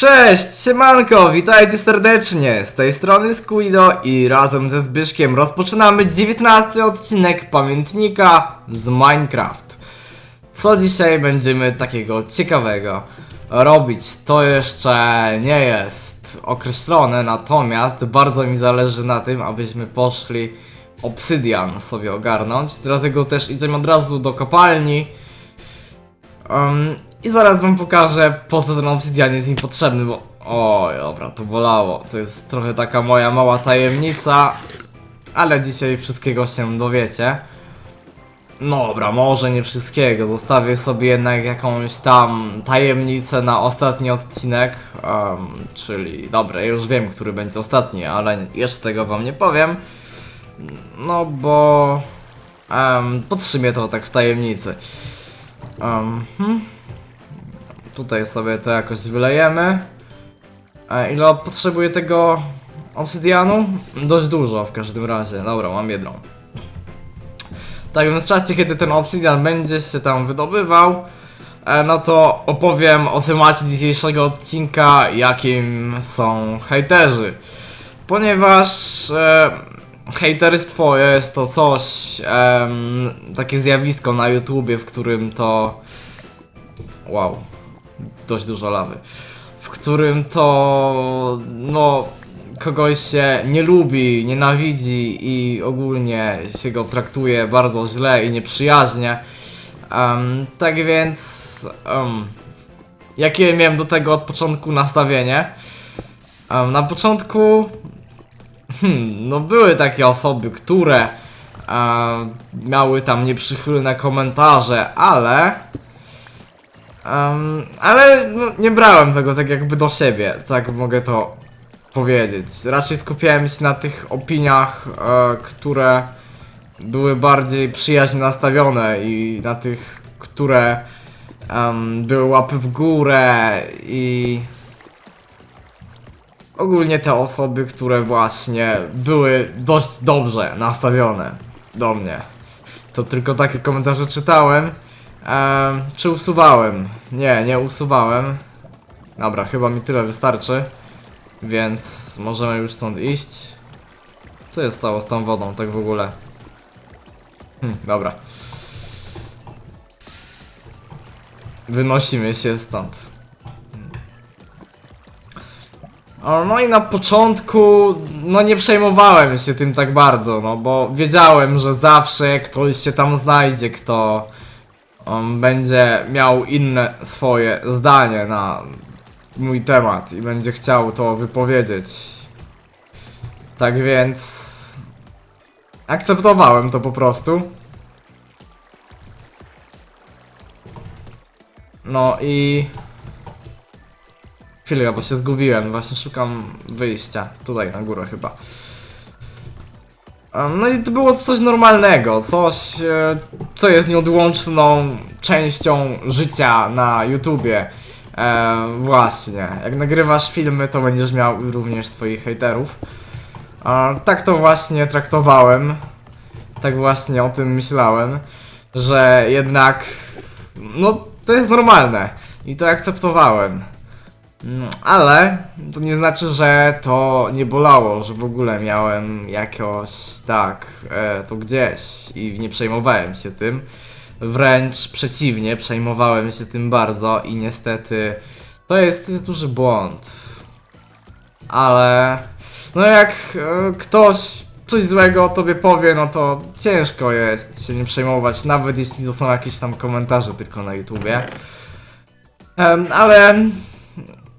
Cześć, siemanko, witajcie serdecznie, z tej strony Squido i razem ze Zbyszkiem rozpoczynamy 19 odcinek pamiętnika z Minecraft. Co dzisiaj będziemy takiego ciekawego robić, to jeszcze nie jest określone, natomiast bardzo mi zależy na tym, abyśmy poszli obsydian sobie ogarnąć, dlatego też idziemy od razu do kopalni. I zaraz wam pokażę po co ten obsydian jest im potrzebny, bo... Oj, dobra, to bolało. To jest trochę taka moja mała tajemnica, ale dzisiaj wszystkiego się dowiecie. No dobra, może nie wszystkiego, zostawię sobie jednak jakąś tam tajemnicę na ostatni odcinek, um, czyli dobra, już wiem, który będzie ostatni, ale jeszcze tego wam nie powiem. No bo... Um, podtrzymię to tak w tajemnicy. Um, hmm. Tutaj sobie to jakoś wylejemy. E, ile potrzebuję tego obsydianu? Dość dużo w każdym razie. Dobra, mam jedną. Tak więc w czasie, kiedy ten obsydian będzie się tam wydobywał, e, no to opowiem o temacie dzisiejszego odcinka, jakim są hejterzy. Ponieważ e, hejterstwo jest to coś, em, takie zjawisko na YouTubie, w którym to... Wow, dość dużo lawy. W którym to, no, kogoś się nie lubi, nienawidzi i ogólnie się go traktuje bardzo źle i nieprzyjaźnie. Em, tak więc, em, jakie miałem do tego od początku nastawienie? Em, na początku Hmm, no były takie osoby, które e, miały tam nieprzychylne komentarze, ale... em, ale no, nie brałem tego tak jakby do siebie, tak mogę to powiedzieć. Raczej skupiałem się na tych opiniach, e, które były bardziej przyjaźnie nastawione i na tych, które em, były łapy w górę i ogólnie te osoby, które właśnie były dość dobrze nastawione do mnie. To tylko takie komentarze czytałem. Ehm, czy usuwałem? Nie, nie usuwałem. Dobra, chyba mi tyle wystarczy. Więc możemy już stąd iść. Co jest stało z tą wodą, tak w ogóle? Hm, dobra. Wynosimy się stąd. No i na początku, no nie przejmowałem się tym tak bardzo, no bo wiedziałem, że zawsze ktoś się tam znajdzie, kto um, będzie miał inne swoje zdanie na mój temat i będzie chciał to wypowiedzieć. Tak więc akceptowałem to po prostu. No i Chwilę, bo się zgubiłem. Właśnie szukam wyjścia. Tutaj na górę chyba. No i to było coś normalnego, coś, e, co jest nieodłączną częścią życia na YouTubie. E, właśnie, jak nagrywasz filmy, to będziesz miał również swoich hejterów. E, tak to właśnie traktowałem. Tak właśnie o tym myślałem, że jednak, no to jest normalne i to akceptowałem. No, ale to nie znaczy, że to nie bolało, że w ogóle miałem jakoś tak, e, to gdzieś i nie przejmowałem się tym. Wręcz przeciwnie, przejmowałem się tym bardzo i niestety to jest, jest duży błąd. Ale no jak e, ktoś coś złego o tobie powie, no to ciężko jest się nie przejmować, nawet jeśli to są jakieś tam komentarze tylko na YouTubie. Ale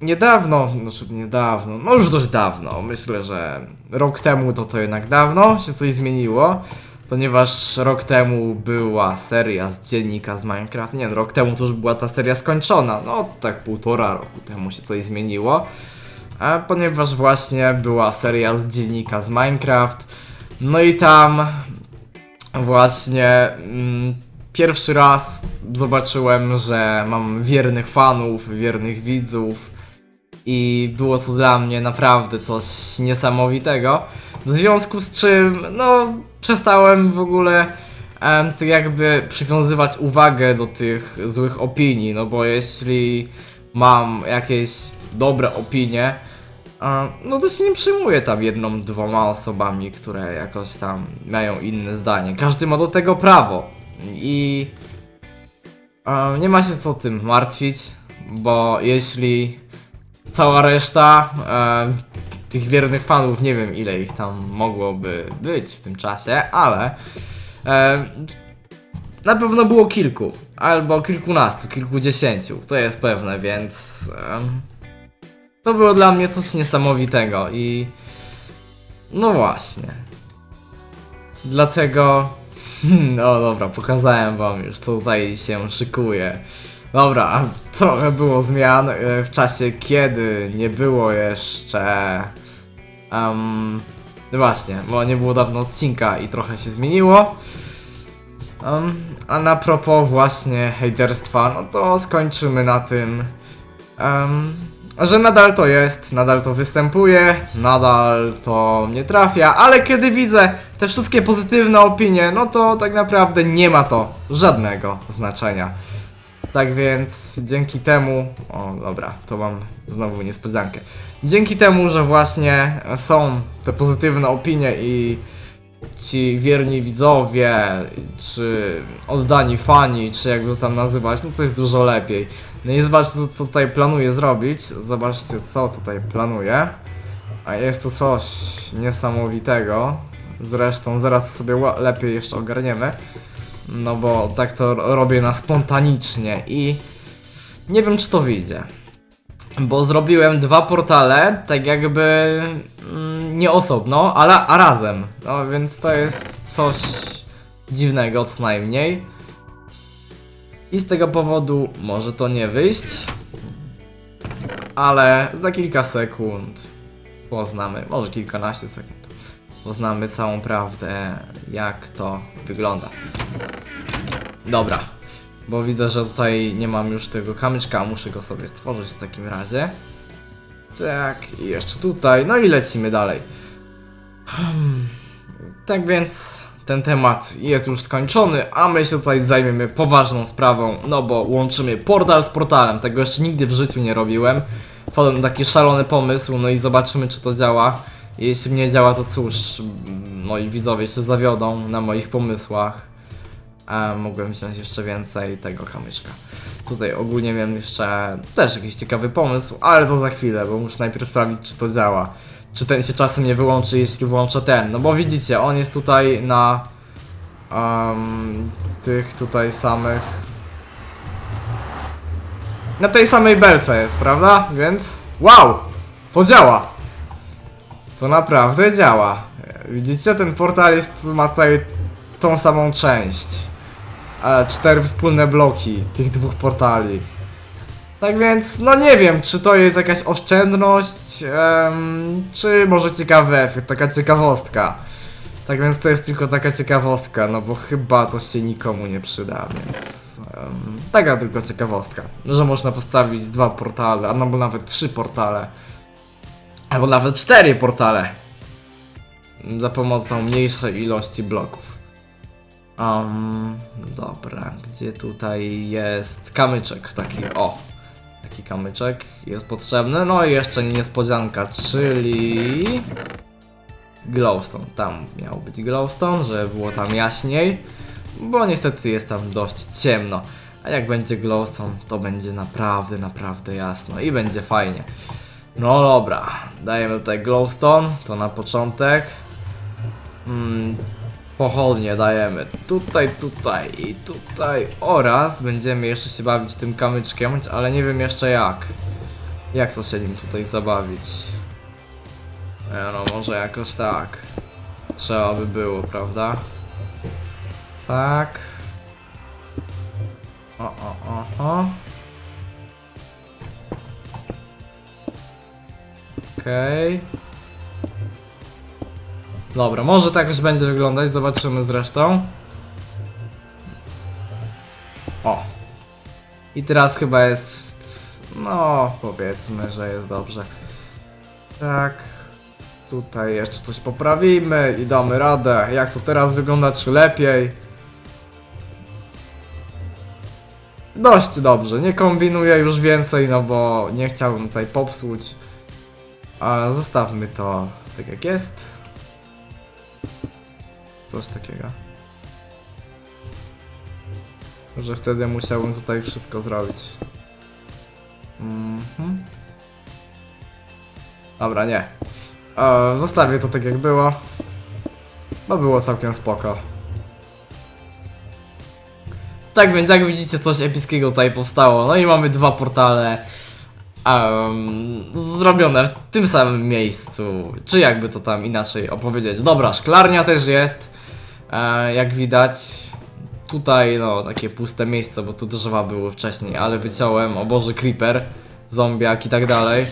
niedawno, znaczy niedawno, no już dość dawno, myślę, że rok temu to to jednak dawno się coś zmieniło, ponieważ rok temu była seria z dziennika z Minecraft, nie no, rok temu to już była ta seria skończona, no tak półtora roku temu się coś zmieniło, a ponieważ właśnie była seria z dziennika z Minecraft, no i tam właśnie mm, pierwszy raz zobaczyłem, że mam wiernych fanów, wiernych widzów, i było to dla mnie naprawdę coś niesamowitego. W związku z czym, no, przestałem w ogóle em, tak jakby przywiązywać uwagę do tych złych opinii, no bo jeśli mam jakieś dobre opinie, no to się nie przejmuję tam jedną, dwoma osobami, które jakoś tam mają inne zdanie. Każdy ma do tego prawo i a, nie ma się co tym martwić, bo jeśli cała reszta e, tych wiernych fanów, nie wiem ile ich tam mogłoby być w tym czasie, ale e, na pewno było kilku, albo kilkunastu, kilkudziesięciu, to jest pewne, więc em, to było dla mnie coś niesamowitego i no właśnie. Dlatego, no dobra, pokazałem wam już co tutaj się szykuje. Dobra, trochę było zmian e, w czasie, kiedy nie było jeszcze. Um, właśnie, bo nie było dawno odcinka i trochę się zmieniło. Um, a na propos właśnie hejterstwa, no to skończymy na tym, um, że nadal to jest, nadal to występuje, nadal to mnie trafia, ale kiedy widzę te wszystkie pozytywne opinie, no to tak naprawdę nie ma to żadnego znaczenia. Tak więc dzięki temu, o dobra, to mam znowu niespodziankę. Dzięki temu, że właśnie są te pozytywne opinie i ci wierni widzowie, czy oddani fani, czy jak to tam nazywać, no to jest dużo lepiej. No i zobaczcie co, tutaj planuję zrobić, zobaczcie co tutaj planuję. A jest to coś niesamowitego. Zresztą zaraz sobie lepiej jeszcze ogarniemy. No bo tak to ro- robię na spontanicznie i nie wiem czy to wyjdzie. Bo zrobiłem dwa portale, tak jakby mm, nie osobno, ale a razem. No więc to jest coś dziwnego co najmniej. I z tego powodu może to nie wyjść. Ale za kilka sekund poznamy, może kilkanaście sekund, poznamy całą prawdę, jak to wygląda. Dobra, bo widzę, że tutaj nie mam już tego kamyczka, muszę go sobie stworzyć w takim razie. Tak, i jeszcze tutaj, no i lecimy dalej. Hmm. Tak więc ten temat jest już skończony, a my się tutaj zajmiemy poważną sprawą, no bo łączymy portal z portalem. Tego jeszcze nigdy w życiu nie robiłem. Wpadłem taki szalony pomysł, no i zobaczymy czy to działa. Jeśli nie działa, to cóż, moi widzowie się zawiodą na moich pomysłach. A mogłem wziąć jeszcze więcej tego kamyczka. Tutaj ogólnie miałem jeszcze też jakiś ciekawy pomysł, ale to za chwilę, bo muszę najpierw sprawdzić, czy to działa. Czy ten się czasem nie wyłączy, jeśli włączę ten. No bo widzicie, on jest tutaj na um, tych tutaj samych. Na tej samej belce jest, prawda? Więc wow! To działa! To naprawdę działa. Widzicie, ten portal jest, ma tutaj tą samą część. Cztery wspólne bloki tych dwóch portali. Tak więc, no nie wiem, czy to jest jakaś oszczędność, czy może ciekawy efekt, taka ciekawostka. Tak więc to jest tylko taka ciekawostka, no bo chyba to się nikomu nie przyda, więc em, taka tylko ciekawostka. Że można postawić dwa portale, a no bo nawet trzy portale. Albo nawet cztery portale. Za pomocą mniejszej ilości bloków. Um, dobra, gdzie tutaj jest kamyczek taki, o. Taki kamyczek jest potrzebny, no i jeszcze niespodzianka, czyli... Glowstone, tam miał być glowstone, żeby było tam jaśniej, bo niestety jest tam dość ciemno. A jak będzie glowstone, to będzie naprawdę, naprawdę jasno i będzie fajnie. No dobra, dajemy tutaj glowstone, to na początek. Mm, pochodnie dajemy tutaj, tutaj i tutaj oraz będziemy jeszcze się bawić tym kamyczkiem, ale nie wiem jeszcze jak. Jak to się nim tutaj zabawić? E, no może jakoś tak. Trzeba by było, prawda? Tak. O, o, o, o. Okej. Dobra, może tak już będzie wyglądać, zobaczymy zresztą. O. I teraz chyba jest... No, powiedzmy, że jest dobrze. Tak. Tutaj jeszcze coś poprawimy i damy radę. Jak to teraz wygląda, czy lepiej? dość dobrze. Nie kombinuję już więcej, no bo nie chciałbym tutaj popsuć. A zostawmy to tak jak jest. Coś takiego. Że wtedy musiałbym tutaj wszystko zrobić. Mhm. Dobra, nie. E, zostawię to tak jak było. Bo było całkiem spoko. Tak więc jak widzicie coś epickiego tutaj powstało. No i mamy dwa portale em, zrobione w tym samym miejscu. Czy jakby to tam inaczej opowiedzieć. Dobra, szklarnia też jest. E, jak widać. Tutaj no takie puste miejsce, bo tu drzewa były wcześniej, ale wyciąłem. O Boże, creeper, zombiak i tak dalej.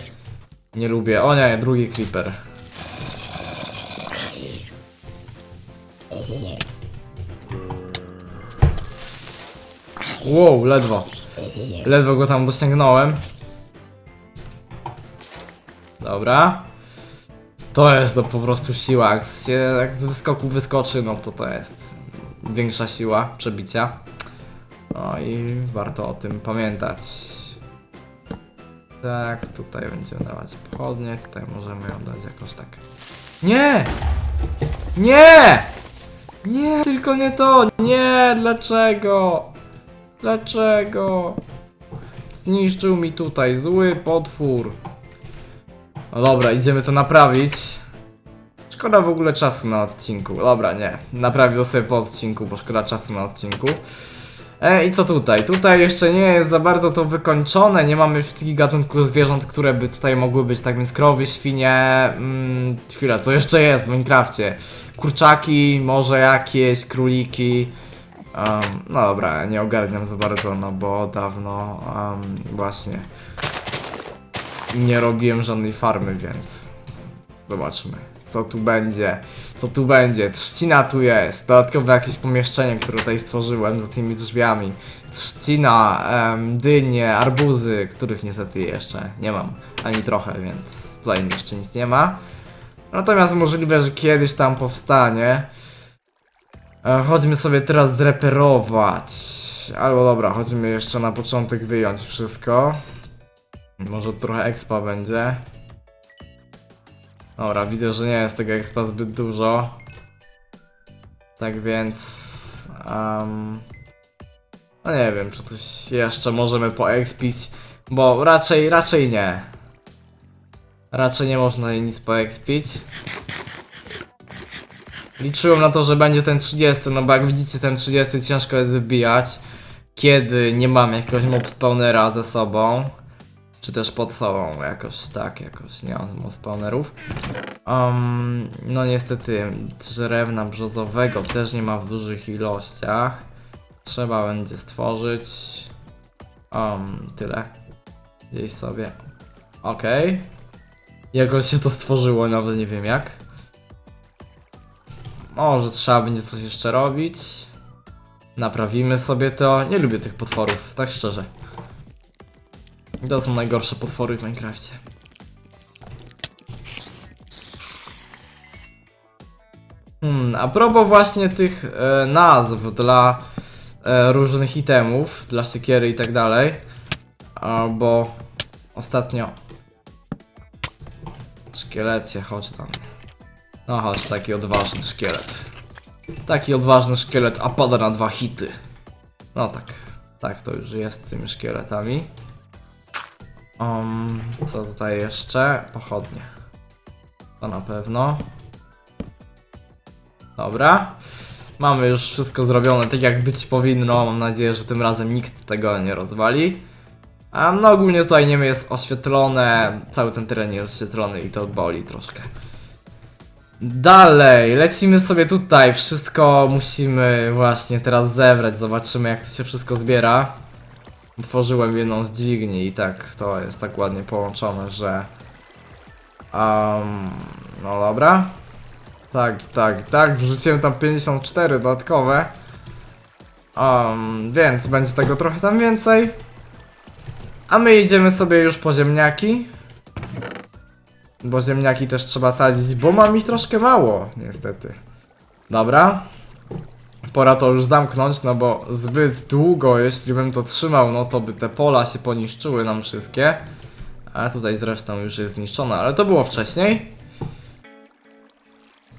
Nie lubię. O nie, drugi creeper. Wow, ledwo. Ledwo go tam dosięgnąłem. Dobra. To jest to po prostu siła. Jak, się, jak z wyskoku wyskoczy, no to to jest większa siła przebicia. No i warto o tym pamiętać. Tak, tutaj będziemy dawać pochodnie, tutaj możemy ją dać jakoś tak. Nie! Nie! Nie, tylko nie to! Nie, dlaczego? Dlaczego? Zniszczył mi tutaj zły potwór. No dobra, idziemy to naprawić. Szkoda w ogóle czasu na odcinku. Dobra, nie. Naprawię to sobie po odcinku, bo szkoda czasu na odcinku. E, I co tutaj? Tutaj jeszcze nie jest za bardzo to wykończone, nie mamy wszystkich gatunków zwierząt, które by tutaj mogły być, tak więc krowy, świnie, mm, chwila, co jeszcze jest w Minecrafcie? Kurczaki, może jakieś, króliki, um, no dobra, nie ogarniam za bardzo, no bo dawno um, właśnie nie robiłem żadnej farmy, więc zobaczmy. Co tu będzie? Co tu będzie? Trzcina tu jest. Dodatkowe jakieś pomieszczenie, które tutaj stworzyłem za tymi drzwiami. Trzcina, em, dynie, arbuzy, których niestety jeszcze nie mam ani trochę, więc tutaj jeszcze nic nie ma. Natomiast możliwe, że kiedyś tam powstanie. E, chodźmy sobie teraz zreperować. Albo dobra, chodźmy jeszcze na początek wyjąć wszystko. Może trochę expa będzie. Dobra, widzę, że nie jest tego expa zbyt dużo. Tak więc... Um, no nie wiem, czy coś jeszcze możemy poexpić, bo raczej, raczej nie. Raczej nie można jej nic poexpić. Liczyłem na to, że będzie ten 30, no bo jak widzicie ten 30 ciężko jest wbijać, kiedy nie mam jakiegoś mob spawnera ze sobą. Czy też pod sobą, jakoś tak, jakoś nie mam spawnerów. Um, no niestety drewna brzozowego też nie ma w dużych ilościach. Trzeba będzie stworzyć. Um, tyle. Gdzieś sobie. Okej. Okay. Jakoś się to stworzyło, nawet nie wiem jak. Może trzeba będzie coś jeszcze robić. Naprawimy sobie to. Nie lubię tych potworów, tak szczerze. To są najgorsze potwory w Minecrafcie. Hmm, a propos właśnie tych e, nazw dla e, różnych itemów, dla siekiery i tak dalej, bo ostatnio szkielecie, chodź tam. No chodź, taki odważny szkielet. Taki odważny szkielet, a pada na dwa hity. No tak, tak to już jest z tymi szkieletami. Um, co tutaj jeszcze? Pochodnie. To na pewno. Dobra. Mamy już wszystko zrobione tak jak być powinno. Mam nadzieję, że tym razem nikt tego nie rozwali. A no ogólnie tutaj niemy jest oświetlone. Cały ten teren jest oświetlony i to boli troszkę. Dalej, lecimy sobie tutaj. Wszystko musimy właśnie teraz zebrać. Zobaczymy jak to się wszystko zbiera. Tworzyłem jedną z dźwigni i tak to jest tak ładnie połączone, że... Um, no dobra. Tak, tak, tak, wrzuciłem tam 54 dodatkowe. Um, więc będzie tego trochę tam więcej. A my idziemy sobie już po ziemniaki. Bo ziemniaki też trzeba sadzić, bo mam ich troszkę mało, niestety. Dobra. Pora to już zamknąć, no bo zbyt długo, jeśli bym to trzymał, no to by te pola się poniszczyły nam wszystkie. A tutaj zresztą już jest zniszczone, ale to było wcześniej.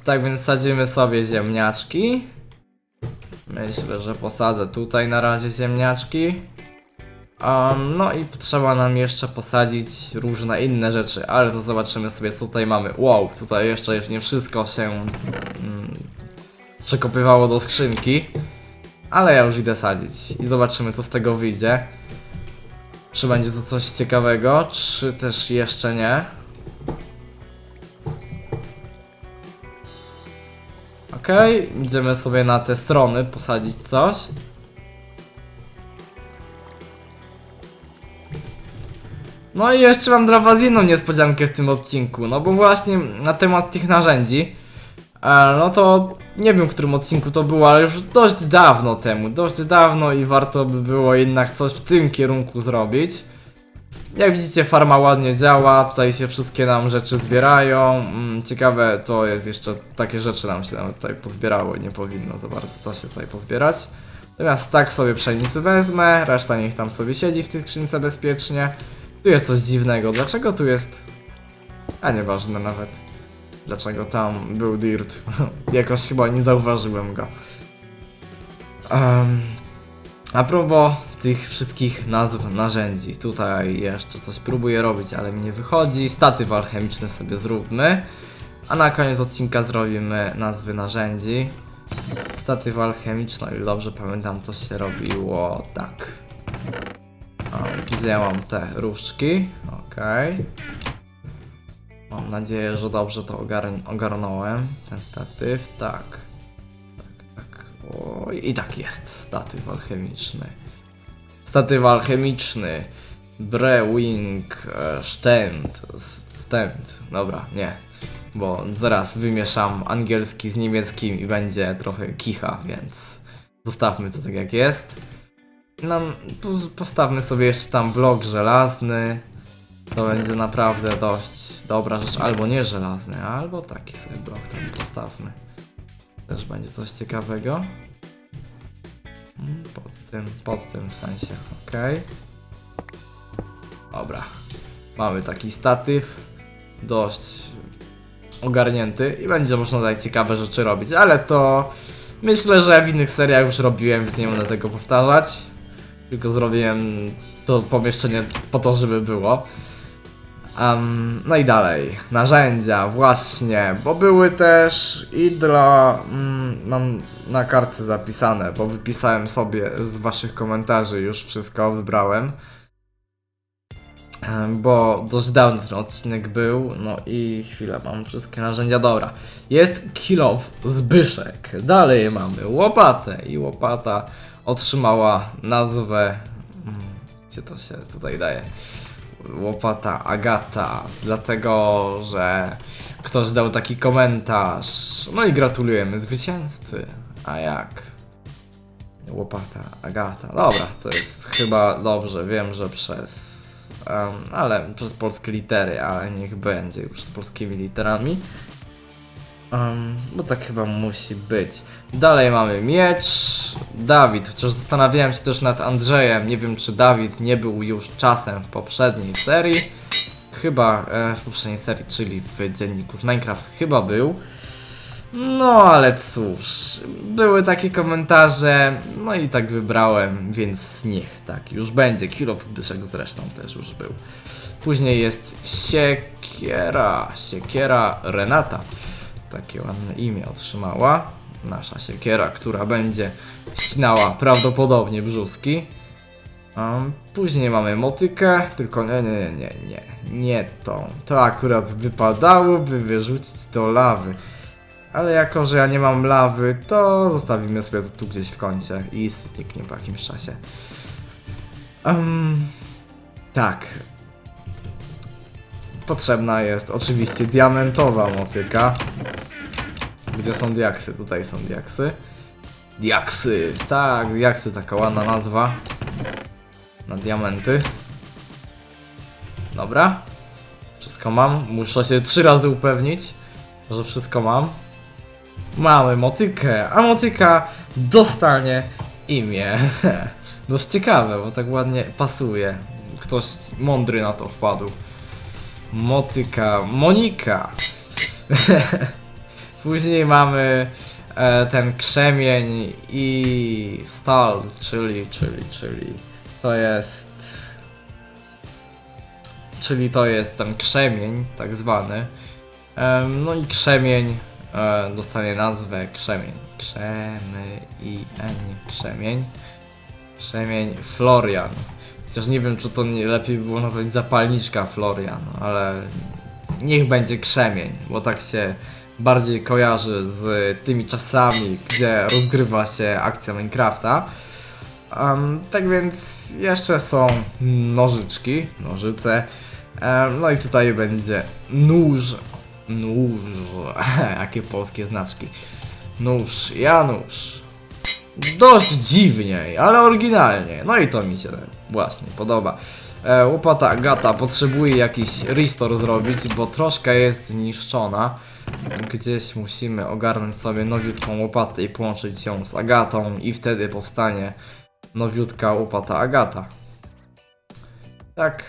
Tak więc sadzimy sobie ziemniaczki. Myślę, że posadzę tutaj na razie ziemniaczki. Um, no i trzeba nam jeszcze posadzić różne inne rzeczy, ale to zobaczymy sobie co tutaj mamy. Wow, tutaj jeszcze nie wszystko się mm, przekopywało do skrzynki. Ale ja już idę sadzić i zobaczymy co z tego wyjdzie. Czy będzie to coś ciekawego, czy też jeszcze nie. Okej, okay, idziemy sobie na te strony posadzić coś. No i jeszcze mam dla was inną niespodziankę w tym odcinku, no bo właśnie na temat tych narzędzi, e, no to nie wiem w którym odcinku to było, ale już dość dawno temu, dość dawno i warto by było jednak coś w tym kierunku zrobić. Jak widzicie farma ładnie działa, tutaj się wszystkie nam rzeczy zbierają, mm, ciekawe to jest jeszcze, takie rzeczy nam się nawet tutaj pozbierało i nie powinno za bardzo to się tutaj pozbierać. Natomiast tak sobie pszenicy wezmę, reszta niech tam sobie siedzi w tej skrzynce bezpiecznie. Tu jest coś dziwnego. Dlaczego tu jest... A nieważne nawet. Dlaczego tam był dirt. Jakoś chyba nie zauważyłem go. Um, a propos tych wszystkich nazw narzędzi. Tutaj jeszcze coś próbuję robić, ale mi nie wychodzi. Statyw alchemiczny sobie zróbmy. A na koniec odcinka zrobimy nazwy narzędzi. Statyw alchemiczny, o ile dobrze pamiętam, to się robiło tak. Gdzie mam te różdżki? Okej. Okay. Mam nadzieję, że dobrze to ogarnąłem. Ten statyw, tak. Tak, tak. O, I tak jest, statyw alchemiczny. Statyw alchemiczny. Brewing e, Stand. Stand. Dobra, nie. Bo zaraz wymieszam angielski z niemieckim i będzie trochę kicha, więc zostawmy to tak jak jest. Nam postawmy sobie jeszcze tam blok żelazny. To będzie naprawdę dość dobra rzecz. Albo nie żelazny, albo taki sobie blok tam postawmy. Też będzie coś ciekawego. Hmm, pod tym, pod tym w sensie, ok. Dobra. Mamy taki statyw. Dość ogarnięty i będzie można tutaj ciekawe rzeczy robić, ale to myślę, że w innych seriach już robiłem, więc nie będę tego powtarzać. Tylko zrobiłem to pomieszczenie po to, żeby było. Um, no i dalej, narzędzia, właśnie, bo były też i dla, mm, mam na kartce zapisane, bo wypisałem sobie z waszych komentarzy już wszystko, wybrałem. bo dość dawno ten odcinek był, no i chwilę, mam wszystkie narzędzia, dobra. Jest kilow Zbyszek, dalej mamy łopatę i łopata otrzymała nazwę. Mm, gdzie to się tutaj daje? Łopata Agata, dlatego że ktoś dał taki komentarz. No i gratulujemy zwycięzcy. A jak? Łopata Agata. Dobra, to jest chyba dobrze. Wiem, że przez. Um, ale przez polskie litery, ale niech będzie już z polskimi literami. Um, bo tak chyba musi być. Dalej mamy miecz. Dawid, chociaż zastanawiałem się też nad Andrzejem. Nie wiem, czy Dawid nie był już czasem w poprzedniej serii. Chyba e, w poprzedniej serii, czyli w dzienniku z Minecraft, chyba był. No ale cóż, były takie komentarze, no i tak wybrałem, więc niech tak, już będzie. Kilow Zbyszek zresztą też już był. Później jest Siekiera, Siekiera Renata takie ładne imię otrzymała. Nasza siekiera, która będzie ścinała prawdopodobnie brzuski. Um, później mamy motykę, tylko nie, nie, nie, nie, nie, tą. To akurat wypadałoby wyrzucić do lawy. Ale jako, że ja nie mam lawy, to zostawimy sobie to tu gdzieś w kącie i zniknie po jakimś czasie. Um, tak. Potrzebna jest oczywiście diamentowa motyka. Gdzie są diaksy? Tutaj są diaksy. Diaksy! Tak, diaksy, taka ładna nazwa. Na diamenty. Dobra. Wszystko mam. Muszę się trzy razy upewnić, że wszystko mam. mamy motykę, a motyka dostanie imię. Dość ciekawe, bo tak ładnie pasuje. Ktoś mądry na to wpadł. Motyka, Monika. Później mamy e, ten krzemień i stal, czyli, czyli, czyli to jest... Czyli to jest ten krzemień, tak zwany. Em, no i krzemień e, dostanie nazwę krzemień. Krzemy i N, krzemień. Krzemień Florian. Chociaż nie wiem, czy to nie lepiej było nazwać zapalniczka Florian, ale niech będzie krzemień, bo tak się bardziej kojarzy z tymi czasami, gdzie rozgrywa się akcja Minecrafta. Em, tak więc jeszcze są nożyczki, nożyce. Em, no i tutaj będzie nóż. Nóż. Jakie polskie znaczki. Nóż, Janusz. Dość dziwnie, ale oryginalnie. No i to mi się właśnie podoba. E, łopata Agata potrzebuje jakiś restore zrobić, bo troszkę jest zniszczona. Gdzieś musimy ogarnąć sobie nowiutką łopatę i połączyć ją z Agatą i wtedy powstanie nowiutka łopata Agata. Tak.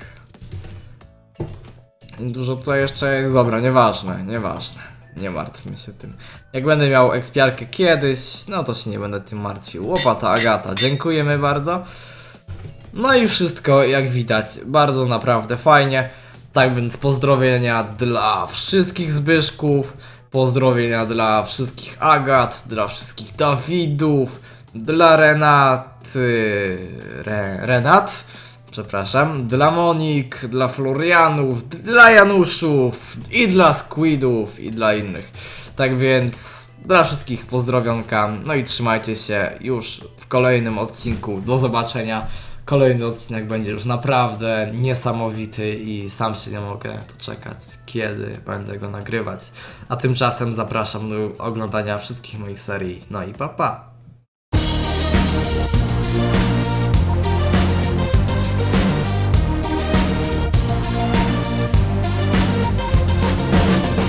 Dużo tutaj jeszcze jest, dobra, nieważne, nieważne. Nie martwmy się tym. Jak będę miał ekspiarkę kiedyś, no to się nie będę tym martwił. Łopata Agata, dziękujemy bardzo. No i wszystko, jak widać, bardzo naprawdę fajnie. Tak więc pozdrowienia dla wszystkich Zbyszków, pozdrowienia dla wszystkich Agat, dla wszystkich Dawidów, dla Renaty... Re, Renat? Przepraszam, dla Monik, dla Florianów, dla Januszów i dla Squidów i dla innych. Tak więc dla wszystkich pozdrowionka, no i trzymajcie się już w kolejnym odcinku. Do zobaczenia. Kolejny odcinek będzie już naprawdę niesamowity i sam się nie mogę doczekać, kiedy będę go nagrywać. A tymczasem zapraszam do oglądania wszystkich moich serii. No i pa pa!